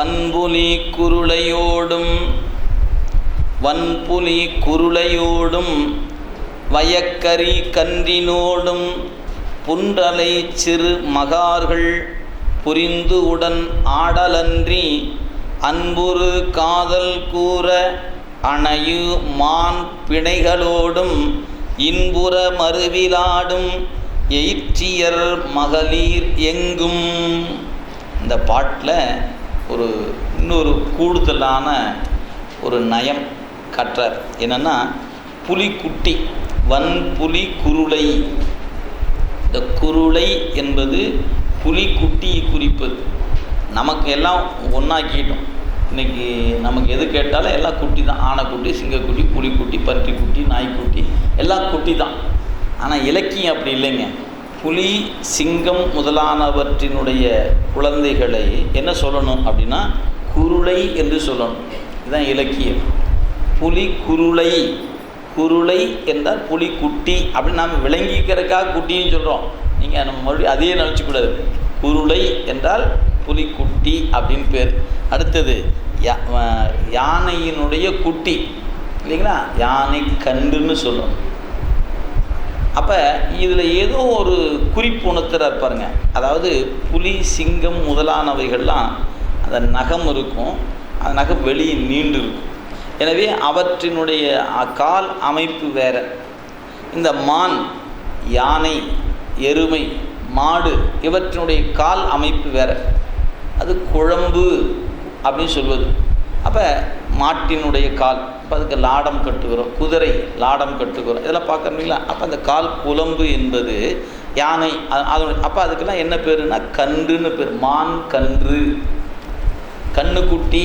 வன்புலி குருளையோடும் வன்புலி குருளையோடும் வயக்கரி கன்றினோடும் புன்றலை சிறு மகார்கள் புரிந்து உடன் ஆடலன்றி அன்புரு காதல் கூற அணையு மான் பிணைகளோடும் இன்புற மறுவிலாடும் எயிற்றியர் மகளிர் எங்கும். இந்த பாட்டில் ஒரு இன்னொரு கூடுதலான ஒரு நயம் கற்றார். என்னென்னா புலிக்குட்டி வன் புலி குருளை. இந்த குருளை என்பது புலிக்குட்டியை குறிப்பது. நமக்கு எல்லாம் ஒன்றாக்கிட்டோம் இன்றைக்கி நமக்கு எது கேட்டாலும் எல்லாம் குட்டி தான். ஆனைக்குட்டி சிங்கக்குட்டி புலிக்குட்டி பன்றிக்குட்டி நாய்க்குட்டி எல்லாம் குட்டி தான். ஆனால் இலக்கியம் அப்படி இல்லைங்க. புலி சிங்கம் முதலானவற்றினுடைய குழந்தைகளை என்ன சொல்லணும் அப்படின்னா குருளை என்று சொல்லணும். இதுதான் இலக்கியம். புலி குருளை குருளை என்றால் புலி குட்டி அப்படின்னு நாம் விளங்கிக்கிறதுக்காக குட்டின்னு சொல்கிறோம் நீங்கள் நம்ம மறுபடியும் அதையே நினச்சிக்கூடாது குருளை என்றால் புலிக்குட்டி அப்படின்னு பேர். அடுத்தது யா யானையினுடைய குட்டி. இல்லைங்களா? யானை கன்றுன்னு சொல்லணும். அப்போ இதில் ஏதோ ஒரு குறிப்பு உணர்த்துறார் பாருங்க. அதாவது புலி சிங்கம் முதலானவைகள்லாம் அந்த நகம் இருக்கும். அந்த நகம் வெளியே நீண்டு இருக்கும். எனவே அவற்றினுடைய அ- கால் அமைப்பு வேற. இந்த மான் யானை எருமை மாடு இவற்றினுடைய கால் அமைப்பு வேற. அது குழம்பு அப்படின்னு சொல்வது. அப்போ மாட்டினுடைய கால். அப்போ அதுக்கு லாடம் கட்டுகிறோம் குதிரை லாடம் கட்டுகிறோம். இதெல்லாம் பார்க்குறீங்களா அப்போ அந்த கால் புலம்பு என்பது யானை அது அதனுடைய அப்போ அதுக்கெல்லாம் என்ன பேருன்னா கன்றுன்னு பேர் மான் கன்று. கண்ணுக்குட்டி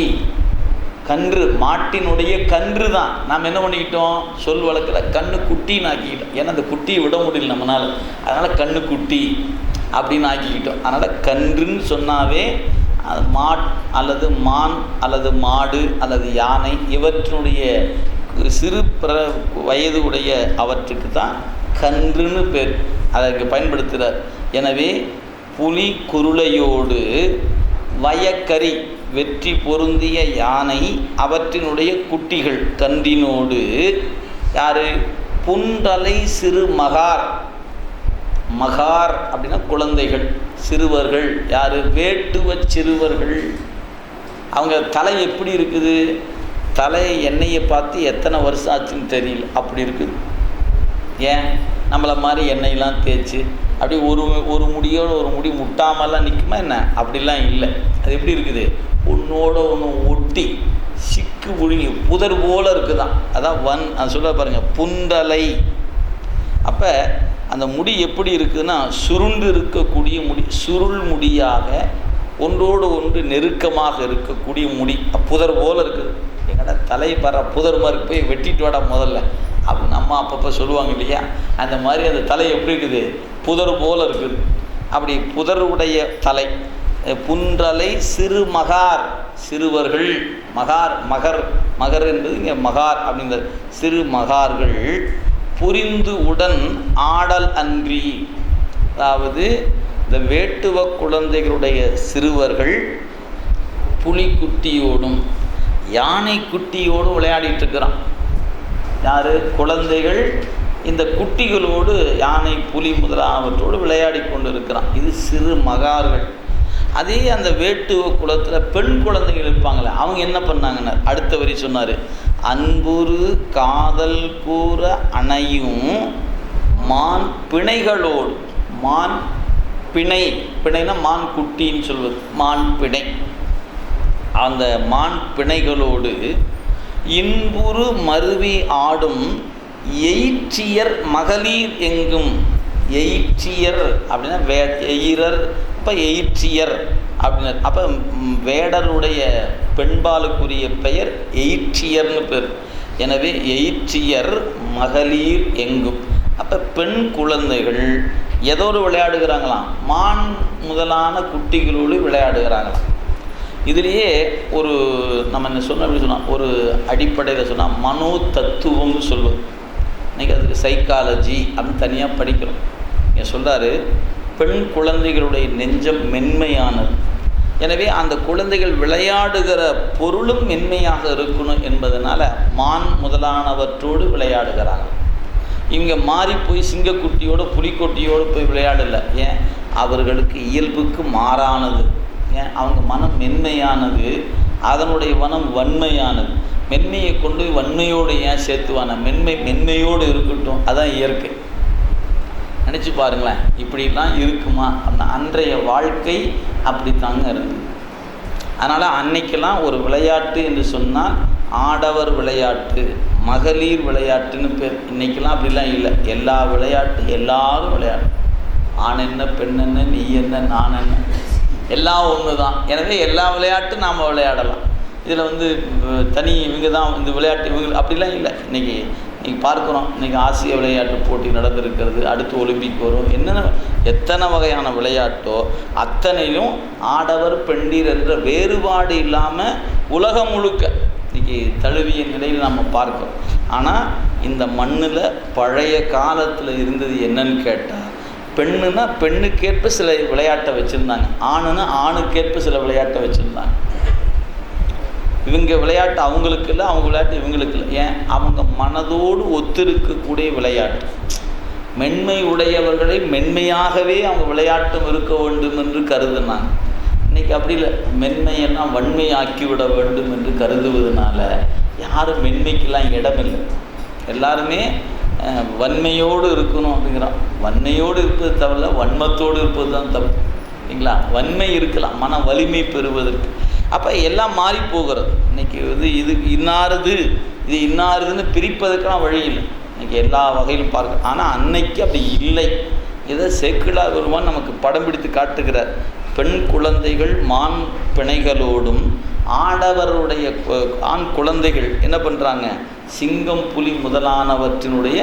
கன்று மாட்டினுடைய கன்று தான் நாம் என்ன பண்ணிக்கிட்டோம்? சொல் வழக்கில் கண்ணு குட்டின்னு ஆக்கிக்கிட்டோம். ஏன்னா அந்த குட்டியை விட முடியல நம்மளால் அதனால் கண்ணு குட்டி அப்படின்னு ஆக்கிக்கிட்டோம். அதனால் கன்றுன்னு சொன்னாவே மாட் அல்லது மான் அல்லது மாடு அல்லது யானை இவற்றினுடைய சிறு பிற வயது உடைய அவற்றுக்கு தான் கன்றுன்னு பேர். அதற்கு பயன்படுத்துகிறார் எனவே புலி குருளையோடு வயக்கரி வெற்றி பொருந்திய யானை அவற்றினுடைய குட்டிகள் கன்றினோடு யார்? புன்றலை சிறு மகார். மகார் அப்படின்னா குழந்தைகள். சிறுவர்கள் யார்? வேட்டுவ சிறுவர்கள். அவங்க தலை எப்படி இருக்குது? தலை எண்ணெயை பார்த்து எத்தனை வருஷம் ஆச்சுன்னு தெரியல. அப்படி இருக்குது. ஏன்? நம்மளை மாதிரி எண்ணெயெல்லாம் தேய்ச்சி அப்படி ஒரு ஒரு முடியோட ஒரு முடி முட்டாமலாம் நிற்குமா என்ன? அப்படிலாம் இல்லை. அது எப்படி இருக்குது? ஒன்றோட ஒன்று ஒட்டி சிக்கு புழுங்கி புதர் போல் இருக்குதான். அதான் வன் அது சொல்ல பாருங்கள் புண்டலை அப்போ அந்த முடி எப்படி இருக்குதுன்னா சுருண்டு இருக்கக்கூடிய முடி சுருள் முடியாக ஒன்றோடு ஒன்று நெருக்கமாக இருக்கக்கூடிய முடி. புதர் போல் இருக்குது. எங்கடா தலை பற புதர் மாதிரி போய் வெட்டிட்டு வாடா முதல்ல. அப்படின்னு அம்மா அப்பப்போ சொல்லுவாங்க இல்லையா? அந்த மாதிரி அந்த தலை எப்படி இருக்குது? புதர் போல இருக்குது. அப்படி புதருடைய தலை புன்றலை சிறு மகார் சிறுவர்கள் மகார் மகர் மகர் என்பது இங்கே மகார் அப்படிங்கிற சிறு மகார்கள் புரிந்து உடன் ஆடல் அன்றி. அதாவது இந்த வேட்டுவ குழந்தைகளுடைய சிறுவர்கள் புலிக்குட்டியோடும் யானை குட்டியோடும் விளையாடிட்டு இருக்கிறான் யார்? குழந்தைகள் இந்த குட்டிகளோடு யானை புலி முதலானவற்றோடு விளையாடி கொண்டு இருக்கிறான் இது சிறு மகார்கள். அதே அந்த வேட்டுவ குலத்தில் பெண் குழந்தைகள் இருப்பாங்களே அவங்க என்ன பண்ணாங்கன்னா அடுத்த வரி சொன்னார் அன்புரு காதல் கூற அணையும் மான் பிணைகளோடு. மான் பிணை பிணைனா மான் குட்டின்னு சொல்வது. மான் பிணை. அந்த மான் பிணைகளோடு இன்புறு மருவி ஆடும் எயிற்றியர் மகளிர் எங்கும். எயிற்றியர் அப்படின்னா வே எயிரர் இப்போ எயிற்றியர். அப்படின்னு. அப்போ வேடருடைய பெண்பாலுக்குரிய பெயர் எயிற்றியர்னு பேர். எனவே எயிற்றியர் மகளிர் எங்கும் அப்போ பெண் குழந்தைகள் எதோடு விளையாடுகிறாங்களாம்? மான் முதலான குட்டிகளோடு விளையாடுகிறாங்களாம் இதுலேயே ஒரு நம்ம என்ன சொன்ன அப்படி சொன்னால் ஒரு அடிப்படையில் சொன்னால் மனோ தத்துவம்னு சொல்லுவோம். இன்றைக்கி அதுக்கு சைக்காலஜி அப்படின்னு தனியாக படிக்கிறோம். இங்கே சொல்கிறாரு பெண் குழந்தைகளுடைய நெஞ்சம் மென்மையானது. எனவே அந்த குழந்தைகள் விளையாடுகிற பொருளும் மென்மையாக இருக்கணும் என்பதனால மான் முதலானவற்றோடு விளையாடுகிறாங்க இவங்க மாறி போய் சிங்கக்குட்டியோடு புலிக்குட்டியோடு போய் விளையாடல. ஏன்? அவர்களுக்கு இயல்புக்கு மாறானது. ஏன்? அவங்க மனம் மென்மையானது. அதனுடைய மனம் வன்மையானது. மென்மையை கொண்டு வன்மையோடு ஏன் சேர்த்துவான மென்மை மென்மையோடு இருக்கட்டும். அதான் இயற்கை. நினச்சி பாருங்களேன் இப்படிலாம் இருக்குமா? அப்படின்னா அன்றைய வாழ்க்கை அப்படித்தாங்க இருந்தது அதனால் அன்னைக்கெல்லாம் ஒரு விளையாட்டு என்று சொன்னால் ஆடவர் விளையாட்டு மகளிர் விளையாட்டுன்னு பேர். இன்றைக்கெல்லாம் அப்படிலாம் இல்லை. எல்லா விளையாட்டு எல்லாரும் விளையாட்டு ஆண் என்ன பெண் என்ன நீ என்ன நான் என்ன? எல்லாம் ஒன்று தான் எனவே எல்லா விளையாட்டும் நாம் விளையாடலாம். இதில் வந்து தனி இவங்க தான் இந்த விளையாட்டு இவங்க அப்படிலாம் இல்லை. இன்றைக்கி இன்றைக்கி பார்க்குறோம். இன்றைக்கி ஆசிய விளையாட்டு போட்டி நடந்திருக்கிறது. அடுத்து ஒலிம்பிக் வரும். என்னென்ன எத்தனை வகையான விளையாட்டோ அத்தனையும் ஆடவர் பெண்டீர் என்ற வேறுபாடு இல்லாமல் உலகம் முழுக்க இன்றைக்கி தழுவிய நிலையில் நம்ம பார்க்கிறோம். ஆனால் இந்த மண்ணில் பழைய காலத்தில் இருந்தது என்னன்னு கேட்டால் பெண்ணுன்னா பெண்ணுக்கேற்ப சில விளையாட்டை வச்சுருந்தாங்க. ஆணுன்னா ஆணுக்கேற்ப சில விளையாட்டை வச்சுருந்தாங்க. இவங்க விளையாட்டு அவங்களுக்கு இல்லை அவங்க விளையாட்டு இவங்களுக்கு இல்லை. ஏன்? அவங்க மனதோடு ஒத்திருக்கக்கூடிய விளையாட்டு. மென்மை உடையவர்களை மென்மையாகவே அவங்க விளையாட்டும் இருக்க வேண்டும் என்று கருதுனாங்க. இன்னைக்கு அப்படி இல்லை. மென்மையெல்லாம் வன்மையாக்கி விட வேண்டும் என்று கருதுவதனால யாரும் மென்மைக்கெல்லாம் இடமில்லை. எல்லாருமே வன்மையோடு இருக்கணும் அப்படிங்கிறான் வன்மையோடு இருப்பது தவிர வன்மத்தோடு இருப்பது தான் தப்பு. இல்லைங்களா? வன்மை இருக்கலாம் மன வலிமை பெறுவதற்கு. அப்போ எல்லாம் மாறி போகிறது. இன்னைக்கு வந்து இது இன்னாருது இது இன்னாருதுன்னு பிரிப்பதற்கெல்லாம் வழி இல்லை. இன்றைக்கி எல்லா வகையிலும் பார்க்க ஆனால் அன்னைக்கு அப்படி இல்லை. இதை சேக்கிழா பெருமான் நமக்கு படம் பிடித்து காட்டுகிறார். பெண் குழந்தைகள் மான் பிணைகளோடும் ஆடவருடைய ஆண் குழந்தைகள் என்ன பண்ணுறாங்க சிங்கம் புலி முதலானவற்றினுடைய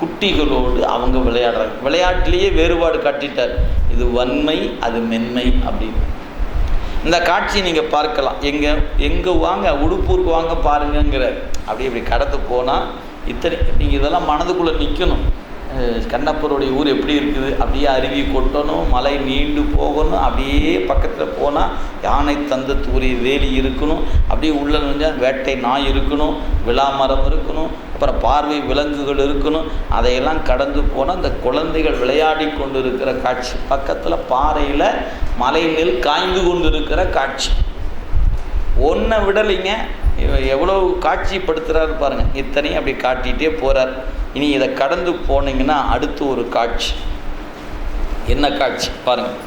குட்டிகளோடு அவங்க விளையாடுறாங்க. விளையாட்டிலேயே வேறுபாடு காட்டிட்டார். இது வன்மை அது மென்மை அப்படின்னு. இந்த காட்சி நீங்கள் பார்க்கலாம். எங்கே எங்கே வாங்க உடுப்பூருக்கு வாங்க பாருங்கங்கிற அப்படி இப்படி கடந்து போனால் இத்தனை நீங்கள் இதெல்லாம் மனதுக்குள்ளே நிற்கணும் கண்ணப்பருடைய ஊர் எப்படி இருக்குது? அப்படியே அருவி கொட்டணும் மலை நீண்டு போகணும் அப்படியே பக்கத்தில் போனால் யானை தந்தத்துக்குரிய வேலி இருக்கணும். அப்படியே உள்ள நுழைஞ்சால் வேட்டை நாய் இருக்கணும் விழா மரம் இருக்கணும் அப்புறம் பார்வை விலங்குகள் இருக்கணும். அதையெல்லாம் கடந்து போனால் இந்த குழந்தைகள் விளையாடி கொண்டு இருக்கிற காட்சி. பக்கத்தில் பாறையில் மலை மேல் காய்ந்து கொண்டு இருக்கிற காட்சி. ஒன்றை விடலைங்க எவ்வளோ காட்சிப்படுத்துகிறாரு பாருங்கள் இத்தனையும் அப்படி காட்டிகிட்டே போகிறார் இனி இதை கடந்து போனீங்கன்னா அடுத்து ஒரு காட்சி. என்ன காட்சி? பாருங்கள்